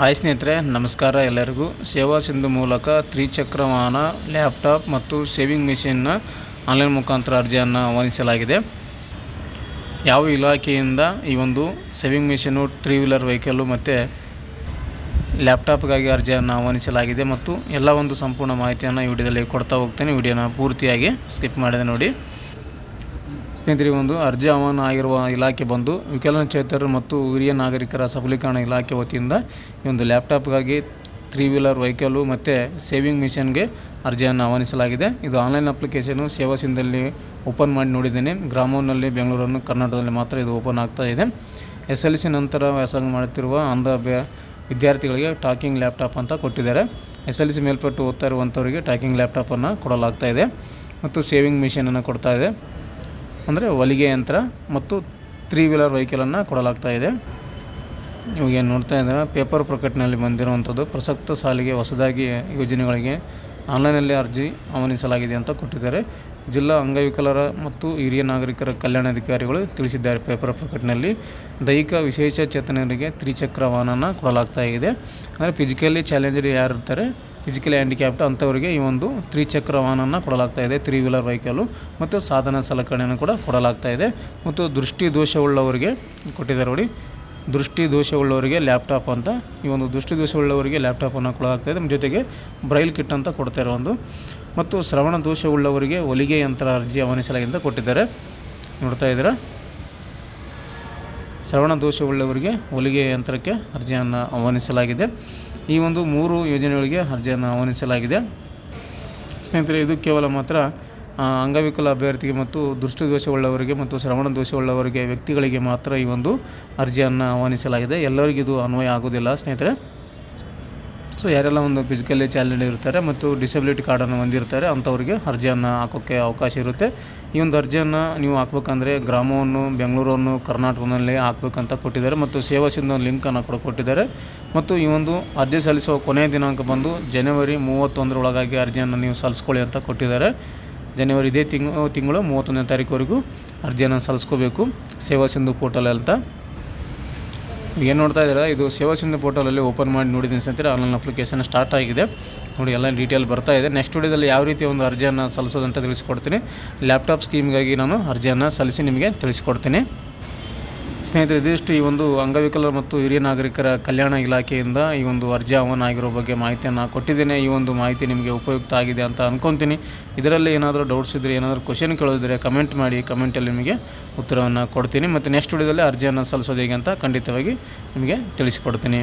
Hi ಸ್ನೇಹಿತರೆ, ನಮಸ್ಕಾರ ಎಲ್ಲರಿಗೂ. ಸೇವಾ ಸಿಂಧು ಮೂಲಕ ತ್ರಿಚಕ್ರ ವಾಹನ ಲ್ಯಾಪ್ಟಾಪ್ ಮತ್ತು ಸೇವಿಂಗ್ ಮಿಷಿನ್ನ ಆನ್ಲೈನ್ ಮುಖಾಂತರ ಅರ್ಜಿಯನ್ನು ಆಹ್ವಾನಿಸಲಾಗಿದೆ. ಯಾವ ಇಲಾಖೆಯಿಂದ ಈ ಒಂದು sewing machine three wheeler vehicle ಮತ್ತು ಲ್ಯಾಪ್ಟಾಪ್ಗಾಗಿ ಅರ್ಜಿಯನ್ನು ಆಹ್ವಾನಿಸಲಾಗಿದೆ ಮತ್ತು ಎಲ್ಲ ಒಂದು ಸಂಪೂರ್ಣ ಮಾಹಿತಿಯನ್ನು ಈ ವಿಡಿಯೋದಲ್ಲಿ ಕೊಡ್ತಾ ಹೋಗ್ತೇನೆ. ವಿಡಿಯೋನ ಪೂರ್ತಿಯಾಗಿ ಸ್ಕಿಪ್ ಮಾಡಿದೆ ನೋಡಿ. ಸ್ನೇಹಿತರೆ ಒಂದು ಅರ್ಜಿ ಆಹ್ವಾನ ಆಗಿರುವ ಇಲಾಖೆ ಬಂದು ವಿಕಲಚೇತನರು ಮತ್ತು ಹಿರಿಯ ನಾಗರಿಕರ ಸಬಲೀಕರಣ ಇಲಾಖೆ ವತಿಯಿಂದ ಈ ಒಂದು ಲ್ಯಾಪ್ಟಾಪ್ಗಾಗಿ ತ್ರೀ ವೀಲರ್ ವೆಹಿಕಲು ಮತ್ತು ಸೇವಿಂಗ್ ಮಿಷನ್ಗೆ ಅರ್ಜಿಯನ್ನು ಆಹ್ವಾನಿಸಲಾಗಿದೆ. ಇದು ಆನ್ಲೈನ್ ಅಪ್ಲಿಕೇಶನ್ ಸೇವಾ ಸಿಂಧಲ್ಲಿ ಓಪನ್ ಮಾಡಿ ನೋಡಿದ್ದೇನೆ. ಗ್ರಾಮದಲ್ಲಿ ಬೆಂಗಳೂರನ್ನು ಕರ್ನಾಟಕದಲ್ಲಿ ಮಾತ್ರ ಇದು ಓಪನ್ ಆಗ್ತಾ ಇದೆ. ಎಸ್ ಎಲ್ ಸಿ ನಂತರ ವ್ಯಾಸಂಗ ಮಾಡುತ್ತಿರುವ ಅಂಧ ವಿದ್ಯಾರ್ಥಿಗಳಿಗೆ ಟಾಕಿಂಗ್ ಲ್ಯಾಪ್ಟಾಪ್ ಅಂತ ಕೊಟ್ಟಿದ್ದಾರೆ. ಎಸ್ ಎಲ್ ಸಿ ಮೇಲ್ಪಟ್ಟು ಓದ್ತಾ ಇರುವಂಥವರಿಗೆ ಟಾಕಿಂಗ್ ಲ್ಯಾಪ್ಟಾಪನ್ನು ಕೊಡಲಾಗ್ತಾ ಇದೆ. ಮತ್ತು ಸೇವಿಂಗ್ ಮಿಷನನ್ನು ಕೊಡ್ತಾ ಇದೆ. ಅಂದರೆ ಹೊಲಿಗೆ ಯಂತ್ರ ಮತ್ತು ತ್ರೀ ವೀಲರ್ ವೆಹಿಕಲನ್ನು ಕೊಡಲಾಗ್ತಾ ಇದೆ. ಇವಾಗ ಏನು ನೋಡ್ತಾ ಇದ್ದಾರೆ ಪೇಪರ್ ಪ್ರಕಟಣೆಯಲ್ಲಿ ಬಂದಿರುವಂಥದ್ದು ಪ್ರಸಕ್ತ ಸಾಲಿಗೆ ಹೊಸದಾಗಿ ಯೋಜನೆಗಳಿಗೆ ಆನ್ಲೈನಲ್ಲಿ ಅರ್ಜಿ ಆಹ್ವಾನಿಸಲಾಗಿದೆ ಅಂತ ಕೊಟ್ಟಿದ್ದಾರೆ. ಜಿಲ್ಲಾ ಅಂಗವಿಕಲರ ಮತ್ತು ಹಿರಿಯ ನಾಗರಿಕರ ಕಲ್ಯಾಣಾಧಿಕಾರಿಗಳು ತಿಳಿಸಿದ್ದಾರೆ ಪೇಪರ್ ಪ್ರಕಟಣೆಯಲ್ಲಿ ದೈಹಿಕ ವಿಶೇಷ ಚೇತನರಿಗೆ ತ್ರಿಚಕ್ರ ವಾಹನನ ಕೊಡಲಾಗ್ತಾ ಇದೆ. ಅಂದರೆ ಫಿಸಿಕಲಿ ಚಾಲೆಂಜರ್ ಯಾರು ಇರ್ತಾರೆ ಫಿಸಿಕಲಿ ಹ್ಯಾಂಡಿಕ್ಯಾಪ್ಟ್ ಅಂಥವರಿಗೆ ಈ ಒಂದು ತ್ರಿಚಕ್ರ ವಾಹನನ ಕೊಡಲಾಗ್ತಾ ಇದೆ ತ್ರೀ ವೀಲರ್ ವೆಹಿಕಲು ಮತ್ತು ಸಾಧನ ಸಲಕರಣೆಯನ್ನು ಕೂಡ ಕೊಡಲಾಗ್ತಾ ಇದೆ. ಮತ್ತು ದೃಷ್ಟಿ ದೋಷವುಳ್ಳವರಿಗೆ ಕೊಟ್ಟಿದ್ದಾರೆ ನೋಡಿ. ದೃಷ್ಟಿ ದೋಷವುಳ್ಳವರಿಗೆ ಲ್ಯಾಪ್ಟಾಪ್ ಅಂತ. ಈ ಒಂದು ದೃಷ್ಟಿ ದೋಷವುಳ್ಳವರಿಗೆ ಲ್ಯಾಪ್ಟಾಪನ್ನು ಕೊಡಲಾಗ್ತಾ ಇದೆ. ಜೊತೆಗೆ ಬ್ರೈಲ್ ಕಿಟ್ ಅಂತ ಕೊಡ್ತಾರೆ ಒಂದು. ಮತ್ತು ಶ್ರವಣ ದೋಷವುಳ್ಳವರಿಗೆ ಹೊಲಿಗೆ ಯಂತ್ರ ಅರ್ಜಿ ಆಹ್ವಾನಿಸಲಾಗಿದೆ ಅಂತ ಕೊಟ್ಟಿದ್ದಾರೆ. ನೋಡ್ತಾ ಇದ್ದೀರಾ? ಶ್ರವಣ ದೋಷವುಳ್ಳವರಿಗೆ ಹೊಲಿಗೆ ಯಂತ್ರಕ್ಕೆ ಅರ್ಜಿಯನ್ನು ಆಹ್ವಾನಿಸಲಾಗಿದೆ. ಈ ಒಂದು ಮೂರು ಯೋಜನೆಗಳಿಗೆ ಅರ್ಜಿಯನ್ನು ಆಹ್ವಾನಿಸಲಾಗಿದೆ. ಸ್ನೇಹಿತರೆ, ಇದು ಕೇವಲ ಮಾತ್ರ ಅಂಗವಿಕಲ ಅಭ್ಯರ್ಥಿಗೆ ಮತ್ತು ದೃಷ್ಟಿದೋಷವುಳ್ಳವರಿಗೆ ಮತ್ತು ಶ್ರವಣ ದೋಷವುಳ್ಳವರಿಗೆ ವ್ಯಕ್ತಿಗಳಿಗೆ ಮಾತ್ರ ಈ ಒಂದು ಅರ್ಜಿಯನ್ನು ಆಹ್ವಾನಿಸಲಾಗಿದೆ. ಎಲ್ಲರಿಗೂ ಇದು ಅನ್ವಯ ಆಗೋದಿಲ್ಲ ಸ್ನೇಹಿತರೆ. ಸೊ ಯಾರೆಲ್ಲ ಒಂದು ಫಿಸಿಕಲಿ ಚಾಲೆಂಜ್ ಇರ್ತಾರೆ ಮತ್ತು ಡಿಸಬಿಲಿಟಿ ಕಾರ್ಡನ್ನು ಹೊಂದಿರ್ತಾರೆ, ಅಂಥವ್ರಿಗೆ ಅರ್ಜಿಯನ್ನು ಹಾಕೋಕ್ಕೆ ಅವಕಾಶ ಇರುತ್ತೆ. ಈ ಒಂದು ಅರ್ಜಿಯನ್ನು ನೀವು ಹಾಕ್ಬೇಕಂದ್ರೆ ಗ್ರಾಮವನ್ನು, ಬೆಂಗಳೂರನ್ನು ಕರ್ನಾಟಕದಲ್ಲಿ ಹಾಕ್ಬೇಕಂತ ಕೊಟ್ಟಿದ್ದಾರೆ ಮತ್ತು ಸೇವಾ ಸಿಂಧು ಲಿಂಕನ್ನು ಕೂಡ ಕೊಟ್ಟಿದ್ದಾರೆ. ಮತ್ತು ಈ ಒಂದು ಅರ್ಜಿ ಸಲ್ಲಿಸುವ ಕೊನೆಯ ದಿನಾಂಕ ಬಂದು ಜನವರಿ ಮೂವತ್ತೊಂದರೊಳಗಾಗಿ ಅರ್ಜಿಯನ್ನು ನೀವು ಸಲ್ಲಿಸ್ಕೊಳ್ಳಿ ಅಂತ ಕೊಟ್ಟಿದ್ದಾರೆ. ಜನವರಿ ಇದೇ ತಿಂಗಳು ತಿಂಗಳು ಮೂವತ್ತೊಂದನೇ ತಾರೀಕುವರೆಗೂ ಅರ್ಜಿಯನ್ನು ಸಲ್ಲಿಸ್ಕೋಬೇಕು. ಸೇವಾ ಸಿಂಧು ಪೋರ್ಟಲ್ ಅಂತ. ಏನು ನೋಡ್ತಾ ಇದ್ದೀರಾ? ಇದು ಸೇವಾ ಸಿಂಧು ಪೋರ್ಟಲಲ್ಲಿ ಓಪನ್ ಮಾಡಿ ನೋಡಿದ್ದೀನಿ ಸಂತೀರ ಆನ್ಲೈನ್ ಅಪ್ಲಿಕೇಶನ್ ಸ್ಟಾರ್ಟ್ ಆಗಿದೆ. ನೋಡಿ, ಎಲ್ಲ ಡೀಟೇಲ್ ಬರ್ತಾ ಇದೆ. ನೆಕ್ಸ್ಟ್ ವಿಡಿಯೋದಲ್ಲಿ ಯಾವ ರೀತಿ ಒಂದು ಅರ್ಜಿಯನ್ನು ಸಲ್ಲಿಸೋದಂತ ತಿಳಿಸ್ಕೊಡ್ತೀನಿ. ಲ್ಯಾಪ್ಟಾಪ್ ಸ್ಕೀಮ್ಗಾಗಿ ನಾನು ಅರ್ಜಿಯನ್ನು ಸಲ್ಲಿಸಿ ನಿಮಗೆ ತಿಳಿಸ್ಕೊಡ್ತೀನಿ. ಸ್ನೇಹಿತರೆ, ಇದಿಷ್ಟು ಈ ಒಂದು ಅಂಗವಿಕಲರ ಮತ್ತು ಹಿರಿಯ ನಾಗರಿಕರ ಕಲ್ಯಾಣ ಇಲಾಖೆಯಿಂದ ಈ ಒಂದು ಅರ್ಜಿ ಆಹ್ವಾನ ಆಗಿರೋ ಬಗ್ಗೆ ಮಾಹಿತಿಯನ್ನು ಕೊಟ್ಟಿದ್ದೇನೆ. ಈ ಒಂದು ಮಾಹಿತಿ ನಿಮಗೆ ಉಪಯುಕ್ತ ಆಗಿದೆ ಅಂತ ಅಂದ್ಕೊತೀನಿ ಇದರಲ್ಲಿ ಏನಾದರೂ ಡೌಟ್ಸ್ ಇದ್ದರೆ ಏನಾದರೂ ಕ್ವಶನ್ ಕೇಳೋದಿದ್ರೆ ಕಮೆಂಟ್ ಮಾಡಿ ಕಮೆಂಟಲ್ಲಿ ನಿಮಗೆ ಉತ್ತರವನ್ನು ಕೊಡ್ತೀನಿ. ಮತ್ತು ನೆಕ್ಸ್ಟ್ ವಿಡಿಯೋದಲ್ಲಿ ಅರ್ಜಿಯನ್ನು ಸಲ್ಲಿಸೋದು ಹೇಗೆ ಅಂತ ಖಂಡಿತವಾಗಿ ನಿಮಗೆ ತಿಳಿಸ್ಕೊಡ್ತೀನಿ.